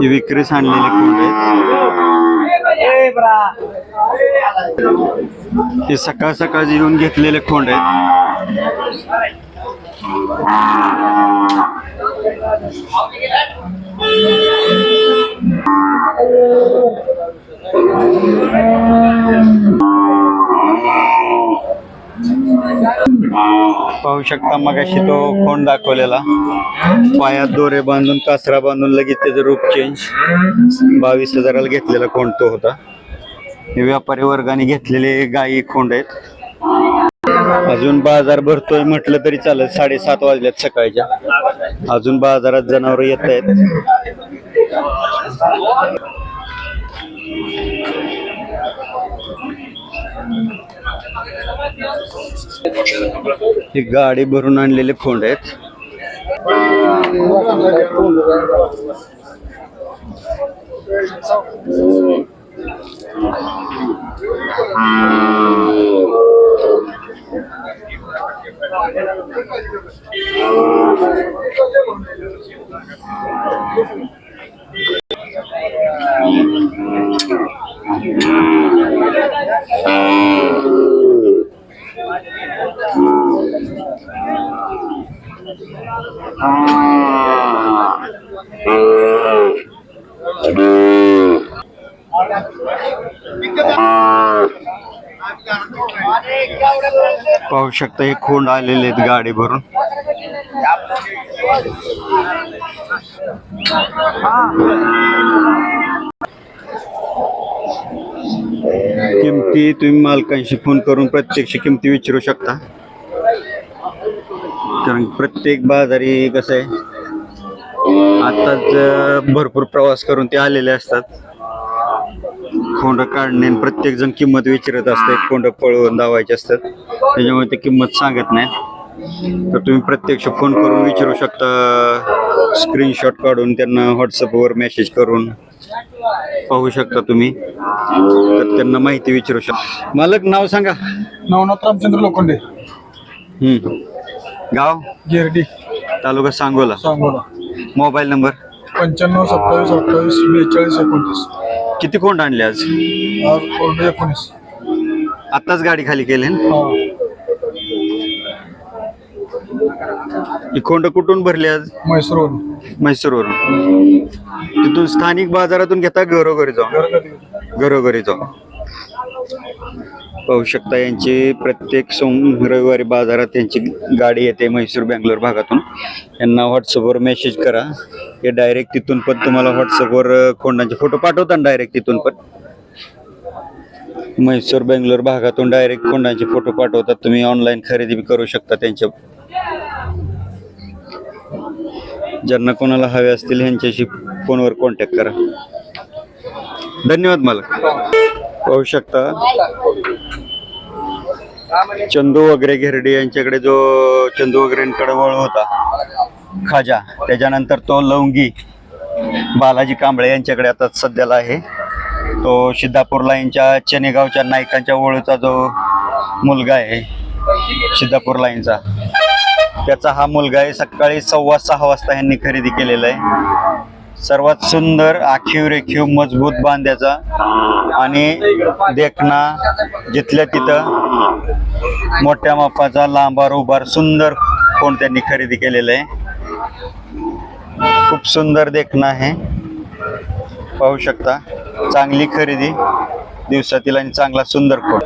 ही विक्रीस आणलेले कोंड आहेत. हे सकाळ सकाळ येऊन घेतलेले खोंड आहेत. पाहू शकता मगाशी तो कोण दाखवलेला? पायात दोरे बांधून कासरा बांधून लगेच त्याचं रूप चेंज बावीस हजाराला घेतलेला कोण तो होता. हे व्यापारी वर्गाने घेतलेले गायी खोंड आहेत. अजून बाजार भरतोय म्हटलं तरी चालत साडेसात वाजल्यात सकाळच्या. अजून बाजारात जनावर येत आहेत. ही गाडी भरून आणलेले खोंड आहेत पाहू शकता हे खोंड आलेले आहेत गाडी भरून. किमती तुम्ही मालकांशी फोन करून प्रत्यक्ष किमती विचारू शकता. कारण प्रत्येक बाजारी कसं आहे आताच अं, भरपूर प्रवास करून ते आलेले असतात. खोंड काढणे प्रत्येक जण किंमत विचारत असते खोंड पळवून दावायचे असतात. त्याच्यामुळे ते किंमत सांगत नाही. तर तुम्ही प्रत्यक्ष फोन करून विचारू शकता स्क्रीनशॉट काढून त्यांना व्हॉट्सअपवर मेसेज करून. पाहू शकता तुम्ही. तर त्यांना माहिती विचारू शकता. मालक नाव सांगा. नवनाथ रामचंद्र लोखंडे. हम्म. गाव? गिरडी. तालुका सांगोला. सांगोला. Mobile number? पंच्याण्णव सत्तावीस अठ्ठावीस बेचाळीस एकोणतीस. किती कोंड आणले आज? एकोणीस. आत्ताच गाडी खाली केली ना? हा. खोंड कुठून भरली आज? म्हैसूरवरून. म्हैसूरवरून. तिथून स्थानिक बाजारातून घेता घरोघरी जाऊन? घरोघरी जाऊन. पाहू शकता यांची प्रत्येक सोम रविवारी बाजारात त्यांची गाडी येते म्हैसूर बँगलोर भागातून. यांना व्हॉट्सअपवर मेसेज करा. हे डायरेक्ट तिथून पण तुम्हाला व्हॉट्सअपवर खोंडांचे फोटो पाठवतात डायरेक्ट तिथून पण. म्हैसूर बेंगलोर भागातून डायरेक्ट खोंडांचे फोटो पाठवतात. तुम्ही ऑनलाईन खरेदी बी करू शकता त्यांच्या. ज्यांना कोणाला हवे असतील यांच्याशी फोनवर कॉन्टॅक्ट करा. धन्यवाद मला पाहू शकता. चंदू वगैरे घेरडे यांच्याकडे जो चंदू वगैरेंकडे वळू होता. खाजा. त्याच्यानंतर तो लवंगी. बालाजी कांबळे यांच्याकडे आता सध्याला आहे. तो सिद्धापूर लाईनच्या चनेगावच्या नायकांच्या ओळूचा जो मुलगा आहे सिद्धापूर लाईनचा त्याचा हा मुलगा आहे सकाळी सव्वा सहा वाजता यांनी खरेदी केलेला आहे. सर्वात सुंदर आखीव रेखीव मजबूत बांध्याचा आणि देखना जिथल्या तिथं मोठ्या मापाचा लांबार उभार सुंदर कोण त्यांनी खरेदी केलेलं आहे. खूप सुंदर देखणं आहे. पाहू शकता चांगली खरेदी दिवसातील आणि चांगला सुंदर कोण.